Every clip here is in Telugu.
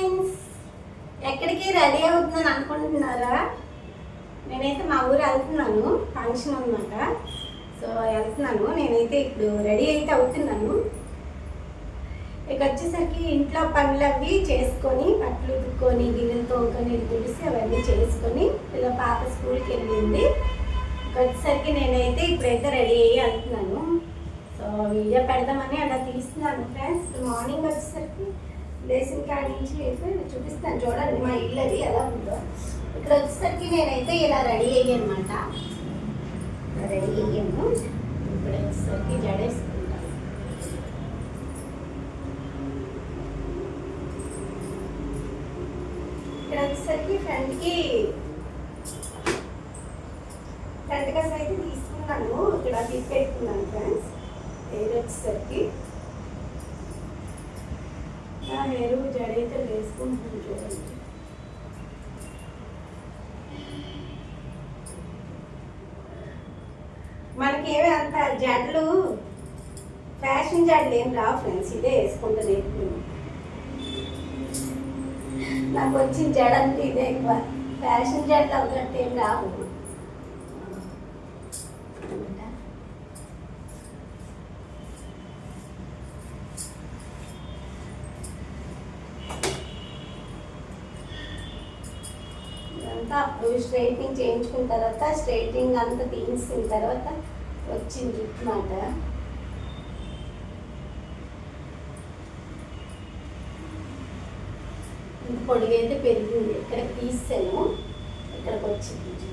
ఫ్రెండ్స్ ఎక్కడికి రెడీ అవుతున్నాను అనుకుంటున్నారా? నేనైతే మా ఊరు వెళ్తున్నాను ఫంక్షన్ అనమాట సో వెళ్తున్నాను. నేనైతే ఇప్పుడు రెడీ అయితే అవుతున్నాను. ఇక వచ్చేసరికి ఇంట్లో పనులు అవి చేసుకొని బట్టలు ఉతుక్కొని గిన్నెలు తోముకొని తుడిసి అవన్నీ చేసుకొని ఇలా పాప స్కూల్కి వెళ్ళింది. ఇక వచ్చేసరికి నేనైతే ఇప్పుడైతే రెడీ అయ్యి వెళ్తున్నాను. సో వీడియో పెడదామని అలా తీస్తున్నాను ఫ్రెండ్స్ మార్నింగ్ లేచిన కాడి నుంచి అయితే చూపిస్తాను. చూడండి మా ఇల్లు అది ఎలా ఉందో. ఇక్కడ వచ్చేసరికి నేనైతే ఇలా రెడీ అయ్యాను అనమాట రెడీ అయ్యాను. ఇప్పుడు వచ్చేసరికి జడేసుకుంటాను ఇక్కడ వచ్చేసరికి ఫ్రంట్కి ఫ్రంట్ కస్ అయితే తీసుకున్నాను. ఇక్కడ తీసి పెట్టుకున్నాను ఫ్రెండ్స్ హెయిర్ వచ్చేసరికి ఆ హెయిర్ జడైతే వేసుకుంటుంది చూడండి మనకి అంత జడలు? ఫ్యాషన్ జడ్లు ఏం రావు ఫ్రెండ్స్ ఇదే వేసుకుంటుంది ఎప్పుడు నాకు వచ్చిన జడంతా అంటే ఇదే ఎక్కువ. ఫ్యాషన్ జడ్లు అవుతున్నట్టు ఏం రావు. అంతా స్ట్రైట్నింగ్ చేయించుకున్న తర్వాత స్ట్రైట్నింగ్ అంతా తీసిన తర్వాత వచ్చింది మాట. పొడిగైతే పెరిగింది. ఇక్కడ తీసాను ఇక్కడికి వచ్చింది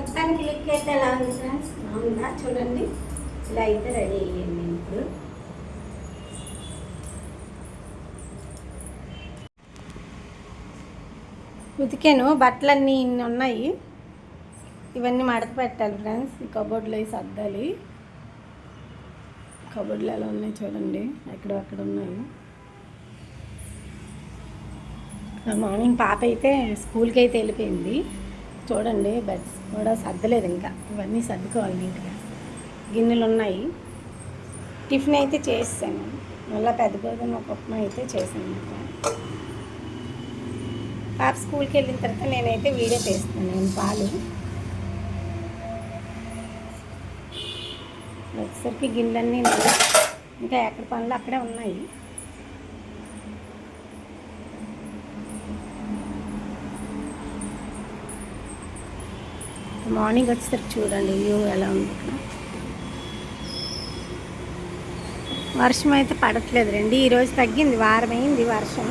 మొత్తానికి లుక్ అయితే ఎలా ఉంది ఫ్రెండ్స్? బాగుందా? చూడండి. ఇలా అయితే రెడీ అయ్యింది ఇప్పుడు. ఉతికాను బట్టలన్నీ ఇన్ని ఉన్నాయి. ఇవన్నీ మడత పెట్టాలి ఫ్రెండ్స్. ఈ కబోర్డ్లో వేసి సర్దాలి. కబోర్డ్లు ఎలా ఉన్నాయి చూడండి. ఎక్కడ అక్కడ ఉన్నాయి. మార్నింగ్ పాప అయితే స్కూల్కి అయితే వెళ్ళిపోయింది. చూడండి బెడ్స్ కూడా సర్దలేదు ఇంకా. ఇవన్నీ సర్దుకోవాలి నీట్గా. గిన్నెలు ఉన్నాయి టిఫిన్ అయితే చేసాను మళ్ళీ పెద్ద గోధుమ ఒక ఉప్మా అయితే చేశాను పాప స్కూల్కి వెళ్ళిన తర్వాత నేనైతే వీడియో తీస్తాను నేను పాలు. వచ్చేసరికి గిన్నెలన్నీ ఇంకా ఎక్కడ పనులు అక్కడే ఉన్నాయి. మార్నింగ్ వచ్చేసరికి చూడండి వ్యూ ఎలా ఉంది. వర్షం అయితే పడట్లేదు రండి. ఈరోజు తగ్గింది వారం అయింది వర్షం.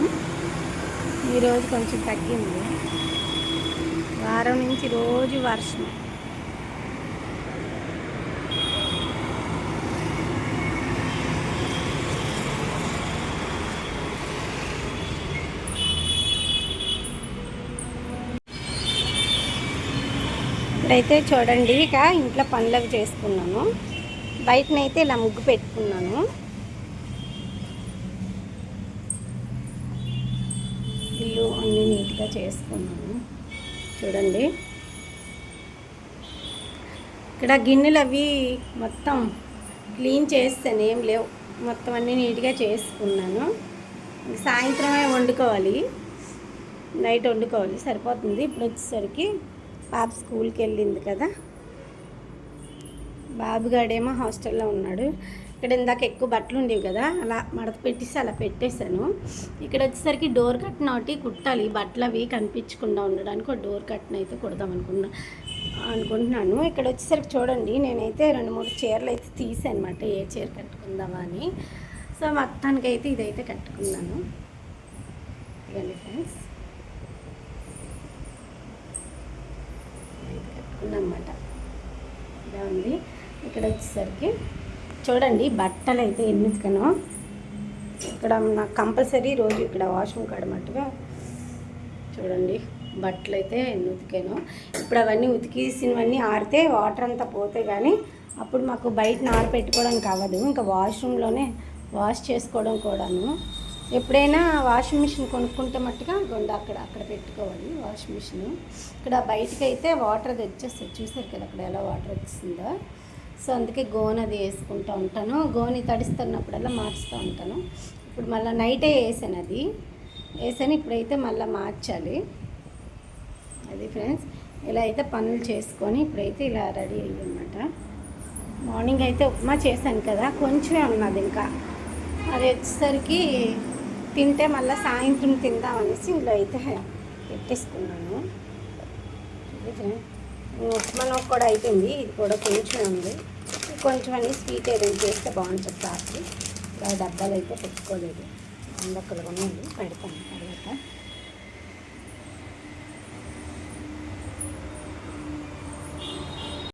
ఈరోజు కొంచెం తగ్గింది. వారం నుంచి రోజు వర్షం. ఇప్పుడైతే చూడండి ఇక ఇంట్లో పనులు అవి చేసుకున్నాను. బయటనైతే ఇలా ముగ్గు పెట్టుకున్నాను. ఇల్లు అన్నీ నీట్గా చేసుకున్నాను. చూడండి. ఇక్కడ గిన్నెలు అవి మొత్తం క్లీన్ చేస్తాను ఏం లేవు. మొత్తం అన్నీ నీట్గా చేసుకున్నాను. సాయంత్రమే వండుకోవాలి. నైట్ వండుకోవాలి. సరిపోతుంది. ఇప్పుడు వచ్చేసరికి పాప స్కూల్కి వెళ్ళింది కదా. బాబుగాడేమో హాస్టల్లో ఉన్నాడు. ఇక్కడ ఇందాక ఎక్కువ బట్టలు ఉండేవి కదా అలా మడత పెట్టేసి అలా పెట్టేశాను. ఇక్కడ వచ్చేసరికి డోర్ కట్న ఒకటి కుట్టాలి బట్టలు అవి కనిపించకుండా ఉండడానికి ఒక డోర్ కట్న అయితే కుడదాం అనుకున్నా అనుకుంటున్నాను. ఇక్కడ వచ్చేసరికి చూడండి నేనైతే రెండు మూడు చీరలు అయితే తీసాను అనమాట ఏ చీర కట్టుకుందామా అని. సో మొత్తానికైతే ఇదైతే కట్టుకున్నాను. ఫ్రెండ్స్. ఉందన్నమాట. ఇలా ఉంది. ఇక్కడ వచ్చేసరికి చూడండి బట్టలు అయితే ఎన్ని ఇక్కడ నాకు కంపల్సరీ రోజు ఇక్కడ వాష్రూమ్ కడమట్టుగా చూడండి బట్టలు అయితే ఎన్ని ఉతికాను ఇప్పుడు అవన్నీ ఉతికేసినవన్నీ ఆరితే వాటర్ అంతా పోతే కానీ అప్పుడు మాకు బయట నార పెట్టుకోవడానికి అవ్వదు ఇంకా వాష్రూమ్లోనే వాష్ చేసుకోవడం కూడాను. ఎప్పుడైనా వాషింగ్ మిషన్ కొనుక్కుంటే మట్టుగా గుండె అక్కడ అక్కడ పెట్టుకోవాలి వాషింగ్ మిషన్. ఇక్కడ బయటకు అయితే వాటర్ అది వచ్చేస్తుంది చూసారు కదా అక్కడ ఎలా వాటర్ వచ్చిందో సో అందుకే గోన్ అది వేసుకుంటూ ఉంటాను. గోని తడిస్తున్నప్పుడల్లా మార్చుతూ ఉంటాను. ఇప్పుడు మళ్ళీ నైటే వేసాను అది. వేసాను ఇప్పుడైతే మళ్ళీ మార్చాలి. అది ఫ్రెండ్స్ ఇలా అయితే పనులు చేసుకొని ఇప్పుడైతే ఇలా రెడీ అయ్యన్నమాట మార్నింగ్ అయితే ఉప్మా చేశాను కదా కొంచెమే ఉన్నది ఇంకా. అది వచ్చేసరికి తింటే మళ్ళీ సాయంత్రం తిందామనేసి ఇందులో అయితే పెట్టేసుకున్నాను. ఉప్మా కూడా అయిపోయింది. ఇది కూడా కొంచెం ఉంది. కొంచెం అన్ని స్వీట్ ఏదైనా చేస్తే బాగుంటుంది రాత్రి డబ్బాలు అయితే పెట్టుకోలేదు. అందక్కడ ఉన్నాయి పెడతాను తర్వాత.